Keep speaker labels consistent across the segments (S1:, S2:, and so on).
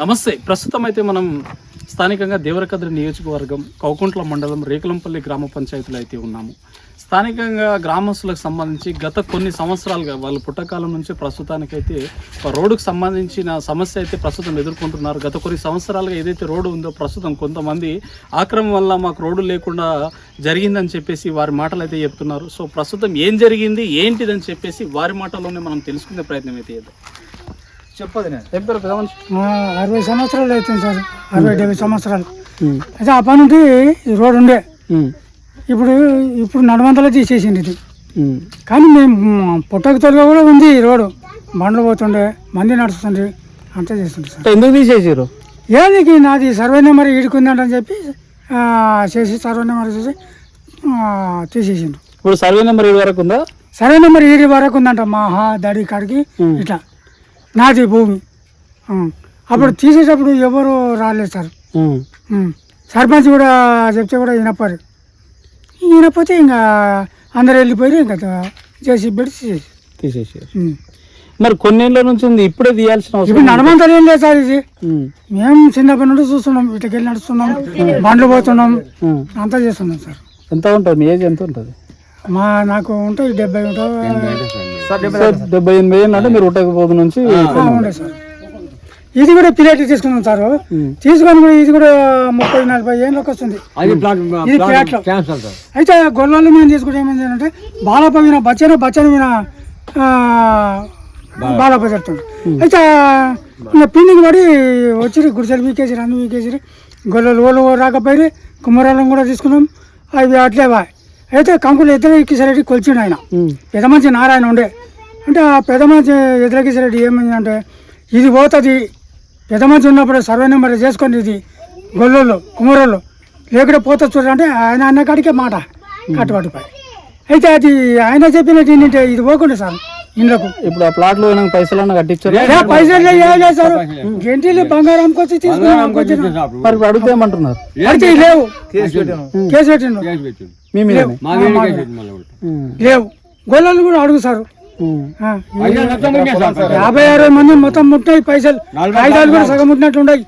S1: నమస్తే. ప్రస్తుతం అయితే మనం స్థానికంగా దేవరకద్రి నియోజకవర్గం కౌకుంట్ల మండలం రేకులంపల్లి గ్రామ పంచాయతీలో అయితే ఉన్నాము. స్థానికంగా గ్రామస్తులకు సంబంధించి గత కొన్ని సంవత్సరాలుగా వాళ్ళు పుట్టకాలం నుంచి ప్రస్తుతానికైతే రోడ్డుకు సంబంధించిన సమస్య అయితే ప్రస్తుతం ఎదుర్కొంటున్నారు. గత కొన్ని సంవత్సరాలుగా ఏదైతే రోడ్డు ఉందో ప్రస్తుతం కొంతమంది ఆక్రమం వల్ల మాకు రోడ్డు లేకుండా జరిగిందని చెప్పేసి వారి మాటలు అయితే చెప్తున్నారు. సో ప్రస్తుతం ఏం జరిగింది ఏంటిదని చెప్పేసి వారి మాటల్లోనే మనం తెలుసుకునే ప్రయత్నం అయితే చేద్దాం. చెప్పదు నేను. ఏం పేరు పెద్ద మనిషి
S2: ఆ, అరవై సంవత్సరాలు అవుతుంది సార్. అరవై డెబ్బై సంవత్సరాలు. అయితే ఆ పని రోడ్ ఉండే. ఇప్పుడు ఇప్పుడు నడవంతలో తీసేసింది ఇది. కానీ మేము పుట్టక తొలిగా కూడా ఉంది ఈ రోడ్డు బండ్లు పోతుండే మంది నడుస్తుండే అంతా చేస్తుండే సార్.
S1: ఎందుకు తీసేసారు
S2: ఏది నాది సర్వే నెంబర్ ఈడుకుందంటని చెప్పి ఆ, చేసి సర్వే నెంబర్ చేసి ఆ, తీసేసిండు
S1: ఇప్పుడు సర్వే నెంబర్ ఏడు వరకు ఉందా?
S2: సర్వే నెంబర్ ఈడి వరకు ఉందంట మా హా దడి కాడికి ఇట్లా. నాది భూమి. అప్పుడు తీసేటప్పుడు ఎవరు రాలేదు సార్. సర్పంచ్ కూడా చెప్తే కూడా వినపారు వినపోతే ఇంకా అందరు వెళ్ళిపోయి ఇంకా చేసి పెట్టి
S1: తీసేసారు. మరి కొన్నేళ్ళ నుంచి ఉంది ఇప్పుడే తీయాల్సిన
S2: ఇప్పుడు
S1: అవసరం
S2: నడమంతా ఏం లేదు సార్ ఇది. మేము చిన్నప్పటి నుండి చూస్తున్నాం ఇటుకెళ్ళి నడుస్తున్నాం బండ్లు పోతున్నాం. అంతా చేస్తున్నాం సార్.
S1: ఎంత ఉంటుంది ఏజ్ ఎంత ఉంటుంది?
S2: మా నాకు ఉంటాయి డెబ్బై ఉంటాయి
S1: సో డెబ్బై ఎనభై ఏళ్ళు అంటే మీరు ఉట్టకపోదు నుంచి
S2: ఉండే. సార్. ఇది కూడా పిలేట్ తీసుకున్నాం సార్. తీసుకొని కూడా ఇది కూడా ముప్పై నలభై ఏళ్ళకి వస్తుంది. ఇది ప్లాట్లో అయితే గొల్లలు మేము తీసుకుంటే ఏమైంది అంటే బాలప విన బచ్చన బచ్చన విన బాలప చెప్తుంది అయితే ఇంకా పిండికి పడి వచ్చి గుడిసెలు వీకేసారు అన్ని వీకేసారు గొల్లలు ఓళ్ళు రాకపోయి కుమ్మరాలను కూడా తీసుకున్నాం. అవి అట్లే బా అయితే కంకులు ఇద్దరు ఎక్కిసరెడ్డి కొలిచిండు ఆయన. పెద్ద మంచి నారాయణ ఉండే. అంటే ఆ పెద్ద మంచి ఎదురెక్కిసరెడ్డి ఏమైంది అంటే ఇది పోతుంది. పెద్ద మంచి ఉన్నప్పుడు సర్వే నెంబర్ చేసుకొని ఇది గొల్లోళ్ళు కుమ్మరోళ్ళు లేకుంటే పోతుంది చూడంటే ఆయన అన్న కాడికే మాట కట్టుబడిపోయి అయితే అది ఆయన చెప్పినట్టు ఏంటంటే ఇది పోకుండా సార్ ఇండ్లకు.
S1: ఇప్పుడు ఆ ప్లాట్లు పోయినాక పైసలు అన్న కట్టించారు?
S2: పైసలు సార్. గంటీలు బంగారం అమ్ముకొచ్చి తీసుకుని
S1: అడిగితే ఏమంటున్నారు?
S2: అయితే లేవు. కేసు పెట్టిండు.
S1: మీ మీద
S2: లేవు. గొల్లలు కూడా అడుగు సార్. ఆ, యాభై అరవై మంది మొత్తం ముట్టాయి పైసలు. కాగితాలు కూడా సగం ముట్టినట్టు ఉన్నాయి.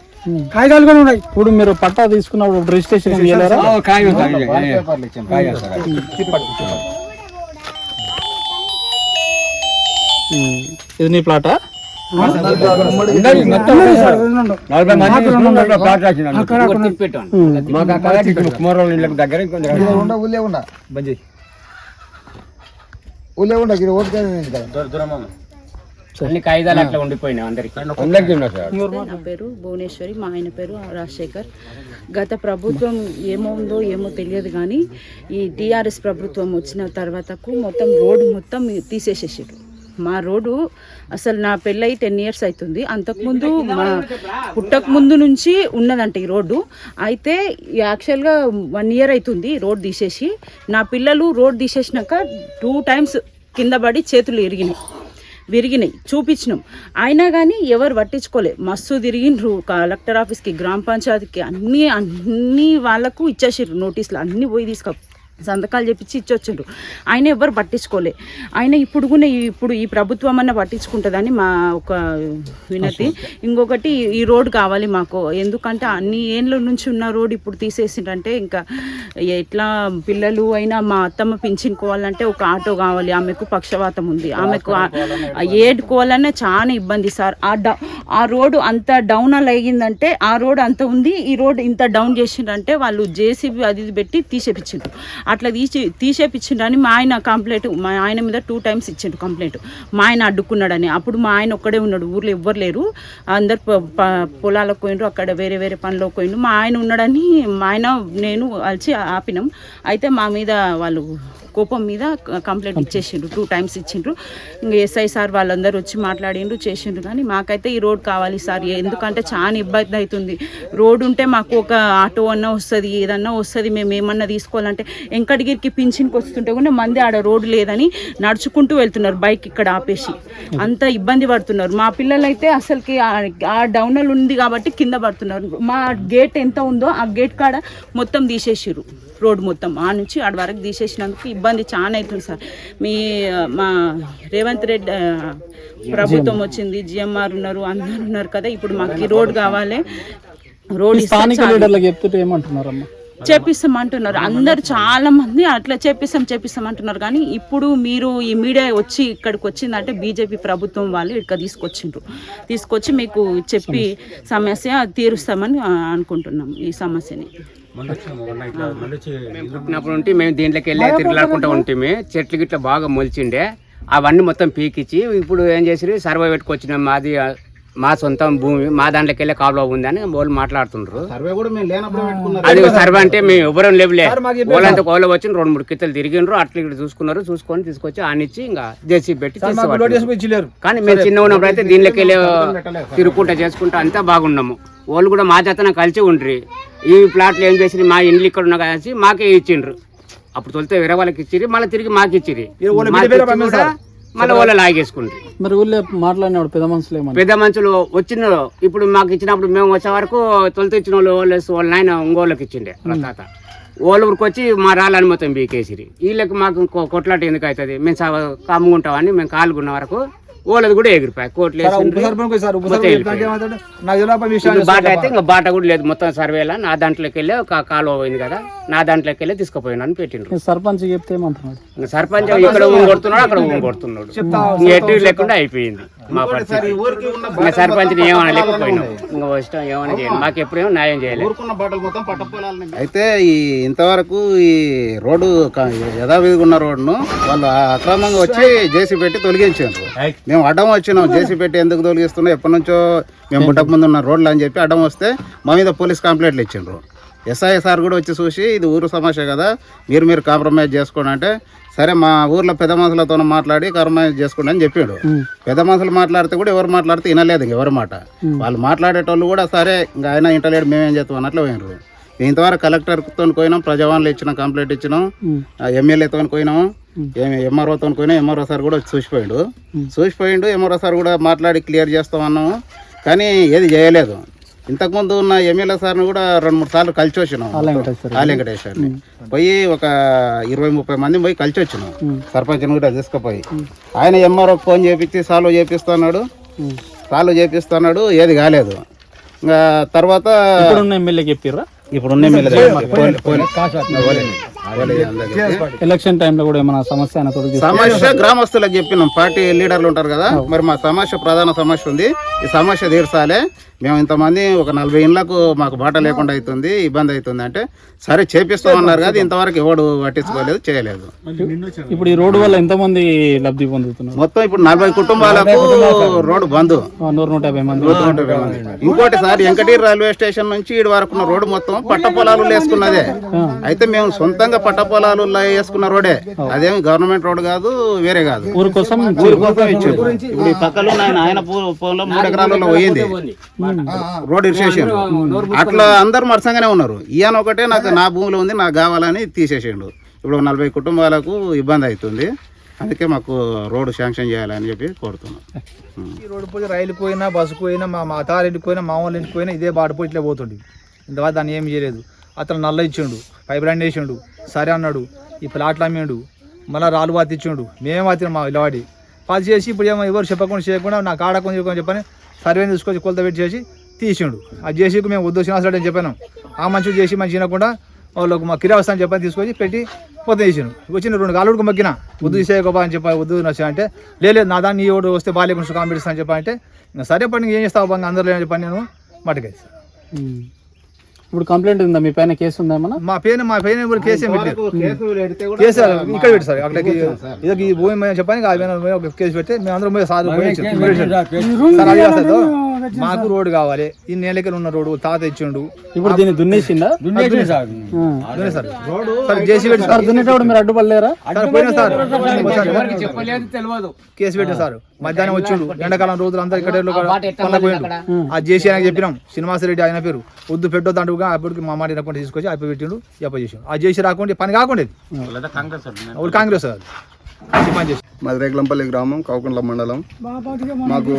S2: కాగితాలు కూడా ఉన్నాయి.
S1: ఇప్పుడు మీరు పట్టా తీసుకున్నప్పుడు రిజిస్ట్రేషన్. ఇది నీ ప్లాటా?
S3: దగ్గర
S4: ఊళ్ళే ఉండ
S3: అన్ని కాగితాలు అట్లా ఉండిపోయినాయి అందరికి
S5: పేరు భువనేశ్వరి మా ఆయన పేరు రాజశేఖర్. గత ప్రభుత్వం ఏమో ఏమో తెలియదు కానీ ఈ టీఆర్ఎస్ ప్రభుత్వం వచ్చిన తర్వాతకు మొత్తం రోడ్డు మొత్తం తీసేసేసారు. మా రోడ్డు అసలు నా పెళ్ళయి టెన్ ఇయర్స్ అవుతుంది అంతకుముందు మా పుట్టక ముందు నుంచి ఉన్నదంట ఈ రోడ్డు. అయితే యాక్చువల్గా వన్ ఇయర్ అవుతుంది రోడ్ తీసేసి. నా పిల్లలు రోడ్ తీసేసినాక టూ టైమ్స్ కింద పడి చేతులు ఇరిగినాయి విరిగినాయి. చూపించినాం. అయినా కానీ ఎవరు పట్టించుకోలే. మస్తు తిరిగిండ్రు. కలెక్టర్ ఆఫీస్కి గ్రామ పంచాయతీకి అన్ని అన్ని వాళ్ళకు ఇచ్చేసారు నోటీసులు. అన్ని పోయి తీసుక సంతకాలు చెప్పించి ఇచ్చొచ్చారు ఆయన ఎవరు పట్టించుకోలే. ఆయన ఇప్పుడు కూడా ఇప్పుడు ఈ ప్రభుత్వం అన్న పట్టించుకుంటుందని మా ఒక వినతి. ఇంకొకటి ఈ రోడ్ కావాలి మాకు. ఎందుకంటే అన్ని ఏండ్ల నుంచి ఉన్న రోడ్ ఇప్పుడు తీసేసిందంటే ఇంకా ఎట్లా పిల్లలు అయినా మా అత్తమ్మ పింఛనుకోవాలంటే ఒక ఆటో కావాలి. ఆమెకు పక్షవాతం ఉంది. ఆమెకు ఏడుకోవాలన్నా చాలా ఇబ్బంది సార్. ఆ డ ఆ రోడ్డు అంత డౌన్ అలా అయ్యిందంటే ఆ రోడ్ అంత ఉంది ఈ రోడ్ ఇంత డౌన్ చేసిండ్రంటే వాళ్ళు జేసీబీ అది ఇది పెట్టి తీసేపించిండ్రు అట్లా తీసి తీసేపించిండ్రని మా ఆయన కంప్లైంట్ మా ఆయన మీద టూ టైమ్స్ ఇచ్చిండ్రు కంప్లైంట్ మా ఆయన అడ్డుకున్నాడని. అప్పుడు మా ఆయన ఒక్కడే ఉన్నాడు ఊర్లో ఎవ్వరు లేరు. అందరు పొలాలకు పోయిండ్రు అక్కడ వేరే వేరే పనిలోకి పోయిండ్రు. మా ఆయన ఉన్నాడని మా ఆయన నేను కలిసి ఆపినాం. అయితే మా మీద వాళ్ళు కోపం మీద కంప్లైంట్ ఇచ్చేసిండ్రు టూ టైమ్స్ ఇచ్చిండ్రు. ఇంకా ఎస్ఐ సార్ వాళ్ళందరూ వచ్చి మాట్లాడిండ్రు చేసిండ్రు. కానీ మాకైతే ఈ రోడ్ కావాలి సార్. ఎందుకంటే చాలా ఇబ్బంది అవుతుంది. రోడ్ ఉంటే మాకు ఒక ఆటో అన్నా వస్తుంది ఏదన్నా వస్తుంది. మేము ఏమన్నా తీసుకోవాలంటే వెంకటగిరికి పింఛన్కి వస్తుంటే కూడా మంది ఆడ రోడ్ లేదని నడుచుకుంటూ వెళ్తున్నారు బైక్ ఇక్కడ ఆపేసి. అంత ఇబ్బంది పడుతున్నారు. మా పిల్లలైతే అసలుకి ఆ- డౌనల్ ఉంది కాబట్టి కింద పడుతున్నారు. మా గేట్ ఎంత ఉందో ఆ గేట్ కాడ మొత్తం తీసేసిర్రు. రోడ్ మొత్తం ఆ నుంచి ఆడ వరకు తీసేసినందుకు ఇబ్బంది చాలా అవుతుంది సార్. మీ మా రేవంత్ రెడ్డి ప్రభుత్వం వచ్చింది జిఎంఆర్ ఉన్నారు అందరు ఉన్నారు కదా ఇప్పుడు మాకు రోడ్ కావాలి. రోడ్
S1: స్థానిక
S5: చాలు.
S1: లీడర్లకు చెప్తుంటే ఏమంటున్నారమ్మా?
S5: చేపిస్తాం అంటున్నారు అందరు చాలా మంది అట్లా చేపిస్తాం చేపిస్తాం అంటున్నారు కానీ ఇప్పుడు మీరు ఈ మీడియా వచ్చి ఇక్కడికి వచ్చిందంటే బీజేపీ ప్రభుత్వం వాళ్ళు ఇక్కడ తీసుకొచ్చిండ్రు. తీసుకొచ్చి మీకు చెప్పి సమస్య తీరుస్తామని అనుకుంటున్నాం ఈ సమస్యని.
S3: మేము పుట్టినప్పుడు ఉంటే మేము దీంట్లోకి వెళ్ళి తిరుగులాడుకుంటూ ఉంటే చెట్లు గిట్ల బాగా మొలిచిండే. అవన్నీ మొత్తం పీకిచ్చి ఇప్పుడు ఏం చేసి సర్వే పెట్టుకొచ్చినాం మాది మా సొంతం భూమి మా దాంట్లోకి వెళ్ళే కాలువ ఉంది అని వాళ్ళు మాట్లాడుతుండ్రు.
S4: సర్వే కూడా మేము లేనప్పుడు పెట్టుకున్నారు.
S3: అది సర్వే అంటే మేము ఎవరం లేవులే. వాళ్ళంతా కోలో వచ్చి రెండు మూడు కిత్తలు తిరిగిండ్రు అట్లా ఇక్కడ చూసుకున్నారు చూసుకొని తీసుకొచ్చి ఆనిచ్చి ఇంకా జేసీ పెట్టి. కానీ మేము చిన్న ఉన్నప్పుడు అయితే దీనిలోకి వెళ్ళి తిరుగుకుంటా చేసుకుంటా అంతా బాగున్నాము. వాళ్ళు కూడా మా చేతన కలిసి ఉండ్రి. ఈ ప్లాట్లు ఏం చేసి మా ఇండ్లు ఇక్కడ ఉన్న కలిసి మాకే ఇచ్చిండ్రు. అప్పుడు తొలితే వేరే వాళ్ళకి ఇచ్చిరి మళ్ళీ తిరిగి మాకు ఇచ్చిరి మళ్ళీ వాళ్ళు లాగేసుకుండ్రి.
S1: మరి ఊళ్ళో మాట్లాడినప్పుడు పెద్ద మనుషులు
S3: పెద్ద మనుషులు వచ్చిన ఇప్పుడు మాకు ఇచ్చినప్పుడు మేము వచ్చే వరకు తొలిత ఇచ్చిన వాళ్ళు వాళ్ళు వాళ్ళ నాయన ఇంకోళ్ళకి ఇచ్చిండే తాత వాళ్ళ ఊరికి వచ్చి మా రాళ్ళని మొత్తం బీకేసిరి వీళ్ళకి మాకు ఇంకో కొట్లాట ఎందుకు అవుతుంది? మేము సా- కమ్ముకుంటామని మేము కాలుగున్న వరకు వాళ్ళది కూడా ఎగిరిపోయి కోట్లు బాట అయితే ఇంకా బాట కూడా లేదు మొత్తం సర్వేలా నా దాంట్లోకి వెళ్ళి ఒక కాలువ పోయింది కదా నా దాంట్లోకి వెళ్ళి తీసుకుపోయినా అని పెట్టిండ్రు.
S1: సర్పంచ్ చెప్తే ఏమంటున్నాడు?
S3: సర్పంచ్ ఇక్కడ కొడుతున్నాడు అక్కడ కొడుతున్నాడు ఎటు లేకుండా అయిపోయింది మా పరిస్థితి. ఇంకా సర్పంచ్ని ఏమైనా లేకపోయినాం ఇంకా ఇష్టం ఏమైనా చేయండి మాకు ఎప్పుడేమో న్యాయం చేయలేదు.
S4: ఊరుకున్న బాటలు మొత్తం పట్ట పొలాలని అయితే ఈ ఇంతవరకు ఈ రోడ్డు యథావిధిగా ఉన్న రోడ్డును వాళ్ళు అక్రమంగా వచ్చి జేసీ పెట్టి తొలగించారు. మేము అడ్డం వచ్చినాం. జేసీ పెట్టి ఎందుకు తొలగిస్తున్నాం ఎప్పటి నుంచో మేము పుట్టక ముందు ఉన్న రోడ్లు అని చెప్పి అడ్డం వస్తే మా మీద పోలీస్ కంప్లైంట్లు ఇచ్చిండ్రు. ఎస్ఐ సార్ కూడా వచ్చి చూసి ఇది ఊరు సమస్య కదా మీరు మీరు కాంప్రమైజ్ చేసుకోండి అంటే సరే మా ఊర్లో పెద్ద మనుషులతో మాట్లాడి కాంప్రమైజ్ చేసుకోండి అని చెప్పిండు. పెద్ద మనుషులు మాట్లాడితే కూడా ఎవరు మాట్లాడితే వినలేదు ఇంక ఎవరి మాట. వాళ్ళు మాట్లాడేటోళ్ళు కూడా సరే ఇంకా ఆయన ఇంటలేడు మేమేం చేస్తాం అన్నట్లు పోయినారు. ఇంతవరకు కలెక్టర్తో పోయినాం ప్రజావాణిలో ఇచ్చిన కంప్లైంట్ ఇచ్చినాం ఎమ్మెల్యేతో పోయినాము ఎంఆర్ఓతో పోయినా ఎంఆర్ఓ సార్ కూడా చూసిపోయిండు. చూసిపోయిండు ఎంఆర్ఓ సార్ కూడా మాట్లాడి క్లియర్ చేస్తాం అన్నాము కానీ ఏది చేయలేదు. ఇంతకుముందు ఉన్న ఎమ్మెల్యే సార్ని కూడా రెండు మూడు సార్లు కలిసి వచ్చినాం
S1: వెంకటేశ్వర.
S4: ఆ వెంకటేశ్వర్ని. పోయి ఒక ఇరవై ముప్పై మంది పోయి కలిసి వచ్చినాం సర్పంచ్ని కూడా తీసుకుపోయి. ఆయన ఎంఆర్ఓ ఫోన్ చేపించి సాల్వ్ చేపిస్తున్నాడు. సాల్వ్ చేపిస్తున్నాడు ఏది కాలేదు. ఇంకా తర్వాత
S1: ఇప్పుడున్న ఎమ్మెల్యేకి చెప్పిర్రా?
S4: ఇప్పుడు ఉన్న ఎమ్మెల్యే
S1: ఎలక్షన్ టైంలో కూడా ఏమైనా సమస్య
S4: సమస్య గ్రామస్తులకు చెప్పినాం పార్టీ లీడర్లు ఉంటారు కదా మరి మా సమస్య ప్రధాన సమస్య ఉంది. ఈ సమస్య తీర్చాలి. మేము ఇంతమంది ఒక నలభై ఇండ్లకు మాకు బాట లేకుండా అవుతుంది ఇబ్బంది అవుతుంది అంటే సరే చేపిస్తామన్నారు కదా ఇంతవరకు ఎవడు పట్టించుకోలేదు చేయలేదు.
S1: ఇప్పుడు ఈ రోడ్డు వల్ల ఎంతమంది లబ్ధి పొందుతున్నారు?
S4: మొత్తం ఇప్పుడు నలభై కుటుంబాలకు రోడ్డు బంద్.
S1: నూరు నూట యాభై మంది.
S4: ఇంకోటి సార్ వెంకటీర్ రైల్వే స్టేషన్ నుంచి ఇటు వరకు ఉన్న రోడ్డు మొత్తం పట్ట పొలాలు వేసుకున్నదే అయితే మేము సొంతంగా పట్ట పొలాలు వేసుకున్న రోడే అదేమి గవర్నమెంట్ రోడ్ కాదు వేరే కాదు.
S1: ఊరి కోసం
S4: ఊరి కోసం ఇచ్చారు. ఇప్పుడు ఈ పక్కలో ఆయన ఆయన పొలం మూడు ఎకరాలలో పోయింది. రోడ్ ఇరిసేసాడు. అట్లా అందరు మరసంగానే ఉన్నారు. ఈయన ఒకటే నాకు నా భూమిలో ఉంది నాకు కావాలని తీసేసిండు. ఇప్పుడు నలభై కుటుంబాలకు ఇబ్బంది అవుతుంది అందుకే మాకు రోడ్డు శాంక్షన్ చేయాలని చెప్పి కోరుతున్నాం.
S6: ఈ రోడ్డు పోయి రైలు పోయినా బస్సు పోయినా మా మా అత్తారింటికి పోయినా మా వాళ్ళ ఇంటికి పోయినా ఇదే బాటపోయి ఇట్లా పోతుండే. ఇంతవరకు దాన్ని ఏం చేయలేదు. అతను నల్ల ఇచ్చిండు పైప్ లైన్ వేసిండు. సరే అన్నాడు ఈ ప్లాట్లు అమ్మిండు మళ్ళీ రాళ్ళు పాతి ఇచ్చిండు మేమే పాతినాం మా ఇలవాడి. పాతి చేసి ఇప్పుడు ఏమో ఎవరు చెప్పకుండా చేయకుండా నాకు ఆడకుండా చెప్పని సర్వేని తీసుకొచ్చి కొలత పెట్టి చేసి తీసిండు. ఆ జేసీకి మేము వద్దు శ్రీనివాసరాడు అని చెప్పాను. ఆ మంచి చేసి మంచి తినకుండా వాళ్ళకు మా కిరావస్థ అని చెప్పని తీసుకొచ్చి పెట్టి పొద్దు తీసాను వచ్చిన రెండు గాలుడికి మగ్గిన. వద్దు తీసేయకపో అని చెప్పి వద్దు నచ్చా అంటే లేదు నా దాన్ని ఈ ఓడు వస్తే బాగాలేకుండా కాంపిటీషన్ అని చెప్పి అంటే సరే పని ఏం చేస్తావు బంగా అందరూ అని చెప్పి నేను మటుకేసి
S1: ఇప్పుడు కంప్లైంట్ ఉందా? మీ పైన కేసు ఉందా ఏమన్నా?
S6: మా పేరు మా పేరు కూడా కేసు ఏం
S4: కేసు పెడితే కూడా
S6: కేసు ఇక్కడ పెట్టి సార్. అక్కడికి ఇదొక ఈ భూమి చెప్పని ఆ మీద ఒక కేసు పెట్టి మేము అందరం పోయి సార్ మాకు రోడ్డు కావాలి. ఈ నేలకెళ్ళి ఉన్న రోడ్డు తాత ఇచ్చిండు.
S1: ఇప్పుడు దీన్ని దున్నేసిందా?
S6: దున్నే సార్.
S1: ఆ.
S6: దున్నే సార్. సార్ జేసీ పెట్టి సార్.
S1: సార్. దున్నేటప్పుడు మీరు అడ్డుపడలేరా?
S6: సార్ పోయినా సార్.
S3: చెప్పలేదు తెలియదు.
S6: కేసు పెట్టిన సార్. మధ్యాహ్నం వచ్చిండు. ఎండాకాలం రోజులు అంతా ఇక్కడ పోయిండు. ఆ జేసీ ఆయన చెప్పినాం. శ్రీనివాసరెడ్డి ఆయన పేరు. వద్దు పెట్టొద్దు అంటుగా అప్పటికి మా మాట వినకుండా తీసుకొచ్చి అయిపోయి పెట్టిండు. అప్ప చేసిండు. ఆ జేసీ రాకుండా పని కాకుండా కాంగ్రెస్ సార్.
S7: మాది రేగులంపల్లి గ్రామం కౌకుంట్ల మండలం. మాకు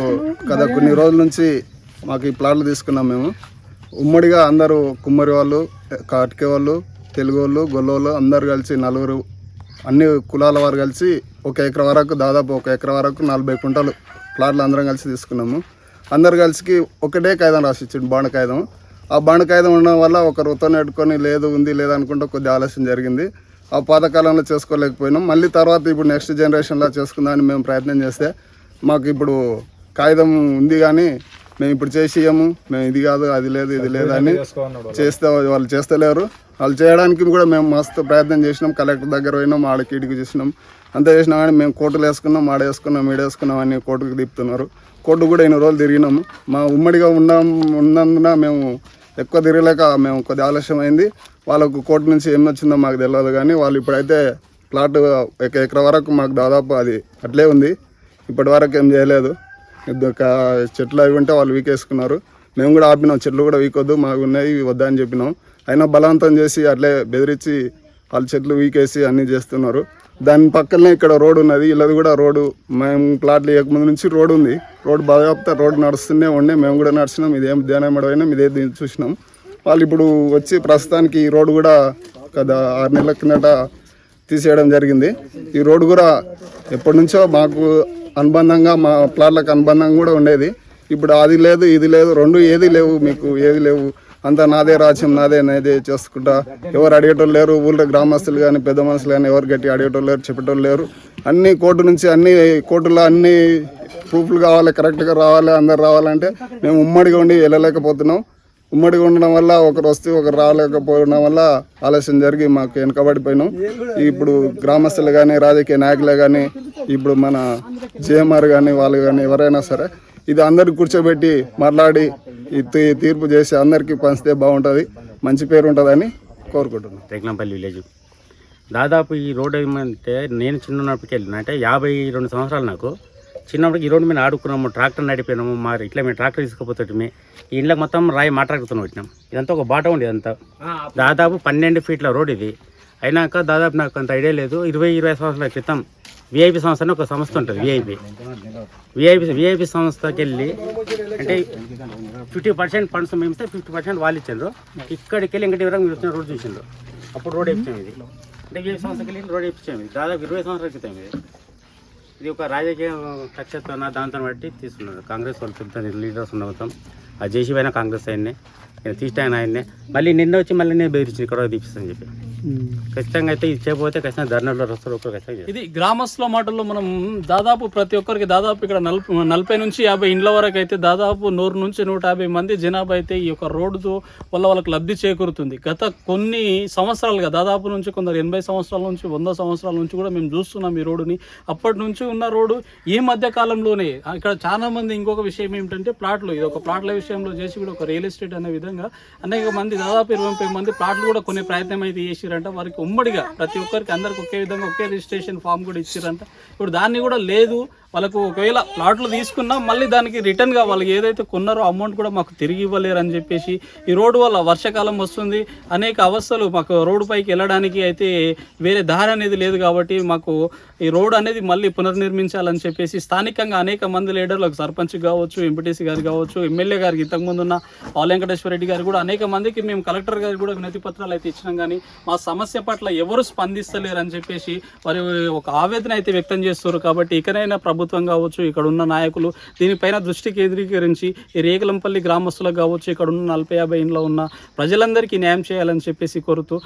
S7: గత కొన్ని రోజుల నుంచి మాకు ఈ ప్లాట్లు తీసుకున్నాం మేము. ఉమ్మడిగా అందరూ కుమ్మరి వాళ్ళు కాటికే వాళ్ళు తెలుగు వాళ్ళు గొల్లోళ్ళు అందరు కలిసి నలుగురు అన్ని కులాల వారు కలిసి ఒక ఎకరా వరకు దాదాపు ఒక ఎకరా వరకు నలభై కుంటలు ప్లాట్లు అందరం కలిసి తీసుకున్నాము. అందరు కలిసి ఒకటే కాగితం రాసి ఇచ్చిండు బాండ కాగితం ఆ బాండ కాగితం ఉండడం వల్ల ఒక వృత్తం నెట్టుకొని లేదు ఉంది లేదు అనుకుంటే కొద్దిగా ఆలస్యం జరిగింది. ఆ పాతకాలంలో చేసుకోలేకపోయినాం. మళ్ళీ తర్వాత ఇప్పుడు నెక్స్ట్ జనరేషన్లో చేసుకుందామని మేము ప్రయత్నం చేస్తే మాకు ఇప్పుడు కాగితం ఉంది కానీ మేము ఇప్పుడు చేసేయము మేము ఇది కాదు అది లేదు ఇది లేదు అని చేస్తే వాళ్ళు చేస్తలేరు. వాళ్ళు చేయడానికి కూడా మేము మస్తు ప్రయత్నం చేసినాం. కలెక్టర్ దగ్గర పోయినాం ఆడకి ఇడికి చేసినాం. అంతా చేసినా కానీ మేము కోర్టులు వేసుకున్నాం ఆడ వేసుకున్నాం ఈడ వేసుకున్నాం అని కోర్టుకు తిప్పుతున్నారు. కోర్టు కూడా ఎన్ని రోజులు తిరిగినాము మా ఉమ్మడిగా ఉన్నాం ఉన్నందున మేము ఎక్కువ తిరగలేక మేము కొద్ది ఆలస్యం అయింది వాళ్ళకు కోర్టు నుంచి ఏం నచ్చిందో మాకు తెలియదు కానీ వాళ్ళు ఇప్పుడైతే ప్లాట్ ఒక ఎకరా వరకు మాకు దాదాపు అది అట్లే ఉంది. ఇప్పటి వరకు ఏం చేయలేదు. చెట్లు అవి ఉంటే వాళ్ళు వీకేసుకున్నారు. మేము కూడా ఆపినాం. చెట్లు కూడా వీకొద్దు. మాకు ఉన్నాయి ఇవి వద్దా అని చెప్పినాం. అయినా బలవంతం చేసి అట్లే బెదిరించి వాళ్ళ చెట్లు వీకేసి అన్నీ చేస్తున్నారు. దాని పక్కనే ఇక్కడ రోడ్డు ఉన్నది. ఇల్లది కూడా రోడ్డు. మేము ప్లాట్లు ఇవ్వకముందు నుంచి రోడ్డు ఉంది. రోడ్డు బాగా రోడ్డు నడుస్తూనే ఉండే. మేము కూడా నడిచినాం. ఇదేం ధ్యానం అయినా ఇదే దీన్ని చూసినాం. వాళ్ళు ఇప్పుడు వచ్చి ప్రస్తుతానికి ఈ రోడ్డు కూడా కదా ఆరు నెలల కిందట తీసేయడం జరిగింది. ఈ రోడ్డు కూడా ఎప్పటి నుంచో మాకు అనుబంధంగా మా ప్లాట్లకు అనుబంధంగా కూడా ఉండేది. ఇప్పుడు అది లేదు ఇది లేదు రెండు ఏది లేవు మీకు ఏది లేవు. అంతా నాదే రాజ్యం నాదే నాదే చేసుకుంటా. ఎవరు అడిగేటోళ్ళు లేరు ఊళ్ళో గ్రామస్తులు కానీ పెద్ద మనుషులు కానీ ఎవరు గట్టి అడిగేటోళ్ళు లేరు చెప్పేటోళ్ళు లేరు. అన్ని కోర్టు నుంచి అన్ని కోర్టులో అన్ని ప్రూఫ్లు కావాలి కరెక్ట్గా రావాలి అందరు రావాలంటే మేము ఉమ్మడిగా ఉండి వెళ్ళలేకపోతున్నాం. ఉమ్మడిగా ఉండడం వల్ల ఒకరు వస్తే ఒకరు రాలేకపోవడం వల్ల ఆలస్యం జరిగి మాకు వెనకబడిపోయినాం. ఇప్పుడు గ్రామస్తులు కానీ రాజకీయ నాయకులే కానీ ఇప్పుడు మన జేఎంఆర్ కానీ వాళ్ళు కానీ ఎవరైనా సరే ఇది అందరికి కూర్చోబెట్టి మాట్లాడి తీర్పు చేసి అందరికీ పంచితే బాగుంటుంది మంచి పేరు ఉంటుందని కోరుకుంటున్నాను
S8: రేకులంపల్లి విలేజ్. దాదాపు ఈ రోడ్డు ఏమంటే నేను చిన్నప్పటికి వెళ్ళిన అంటే యాభై రెండు సంవత్సరాలు నాకు. చిన్నప్పటికి ఈ రోడ్డు మీద ఆడుకున్నాము ట్రాక్టర్ నడిపోయినాము మరి ఇట్లా మేము ట్రాక్టర్ తీసుకుపోతుంటే ఈ ఇంట్లోకి మొత్తం రాయి మాట్లాడుకుని వచ్చినాం. ఇదంతా ఒక బాట ఉండేది అంతా దాదాపు పన్నెండు ఫీట్ల రోడ్ ఇది. అయినాక దాదాపు నాకు అంత ఐడియా లేదు. ఇరవై ఇరవై సంవత్సరాల క్రితం విఐపి సంస్థ అని ఒక సంస్థ ఉంటుంది విఐపి విఐపి విఐపి సంస్థకి వెళ్ళి అంటే ఫిఫ్టీ పర్సెంట్ ఫండ్స్ మేము ఇస్తే ఫిఫ్టీ పర్సెంట్ వాళ్ళు ఇచ్చారు ఇక్కడికి వెళ్ళి ఇంకటి వరకు మీరు వచ్చిన రోడ్ చూసిండ్రు. అప్పుడు రోడ్ వేయించాం ఇది అంటే విఐపి సంస్థకి వెళ్ళి రోడ్ వేయించాం ఇది దాదాపు ఇరవై సంవత్సరాల క్రితం ఇది. ఇది ఒక రాజకీయ కక్షతో దాంతో బట్టి తీసుకున్నారు. కాంగ్రెస్ వాళ్ళు పెద్ద లీడర్స్ ఉన్న మొత్తం ఆ జేసీ అయినా కాంగ్రెస్ ఆయన్నే నేను తీసిన ఆయన్నే. మళ్ళీ నిన్న వచ్చి మళ్ళీ నేను బెదిరించి ఇక్కడ తీపిస్తాను చెప్పి. ఖచ్చితంగా అయితే ఇచ్చేపోతే ఖచ్చితంగా ధర్నాలో వస్తారు ఒకరు ఖచ్చితంగా
S1: ఇది గ్రామస్తుల మాటల్లో మనం దాదాపు ప్రతి ఒక్కరికి దాదాపు ఇక్కడ నలభై నలభై నుంచి యాభై ఇండ్ల వరకు అయితే దాదాపు నూరు నుంచి నూట యాభై మంది జనాభా అయితే ఈ యొక్క రోడ్డుతో వల్ల వాళ్ళకి లబ్ధి చేకూరుతుంది. గత కొన్ని సంవత్సరాలుగా దాదాపు నుంచి కొందరు ఎనభై సంవత్సరాల నుంచి వంద సంవత్సరాల నుంచి కూడా మేము చూస్తున్నాం ఈ రోడ్డుని. అప్పటి నుంచి ఉన్న రోడ్డు ఈ మధ్య కాలంలోనే ఇక్కడ చాలా మంది ఇంకొక విషయం ఏమిటంటే ప్లాట్లు ఇది ఒక ప్లాట్ల విషయంలో చేసి కూడా ఒక రియల్ ఎస్టేట్ అనే విధంగా అనేక మంది దాదాపు ఇరవై ముప్పై మంది ప్లాట్లు కూడా కొనే ప్రయత్నం అయితే చేసి చేసిరంట వారికి ఉమ్మడిగా ప్రతి ఒక్కరికి అందరికి ఒకే విధంగా ఒకే రిజిస్ట్రేషన్ ఫామ్ కూడా ఇచ్చిరంట. ఇప్పుడు దాన్ని కూడా లేదు వాళ్ళకు ఒకవేళ ప్లాట్లు తీసుకున్నా మళ్ళీ దానికి రిటర్న్గా వాళ్ళకి ఏదైతే కొన్నారో అమౌంట్ కూడా మాకు తిరిగి ఇవ్వలేరు అని చెప్పేసి ఈ రోడ్డు వల్ల వర్షాకాలం వస్తుంది. అనేక అవస్థలు మాకు రోడ్డు పైకి వెళ్ళడానికి అయితే వేరే దారి అనేది లేదు కాబట్టి మాకు ఈ రోడ్ అనేది మళ్ళీ పునర్నిర్మించాలని చెప్పేసి స్థానికంగా అనేక మంది లీడర్లకు సర్పంచ్ కావచ్చు ఎంపీటీసీ గారు కావచ్చు ఎమ్మెల్యే గారికి ఇంతకుముందు ఉన్న పాల వెంకటేశ్వర రెడ్డి గారు కూడా అనేక మందికి మేము కలెక్టర్ గారికి కూడా వినతి పత్రాలు అయితే ఇచ్చినాం కానీ మా సమస్య పట్ల ఎవరు స్పందిస్తలేరు అని చెప్పేసి వారి ఒక ఆవేదన అయితే వ్యక్తం చేస్తారు కాబట్టి ఇకనైనా ప్రభుత్వం ప్రభుత్వం కావచ్చు ఇక్కడ ఉన్న నాయకులు దీనిపైన దృష్టి కేంద్రీకరించి ఈ రేగలంపల్లి గ్రామస్తులకు కావచ్చు ఇక్కడ ఉన్న నలభై యాభై ఇంట్లో ఉన్న ప్రజలందరికీ న్యాయం చేయాలని చెప్పేసి కోరుతూ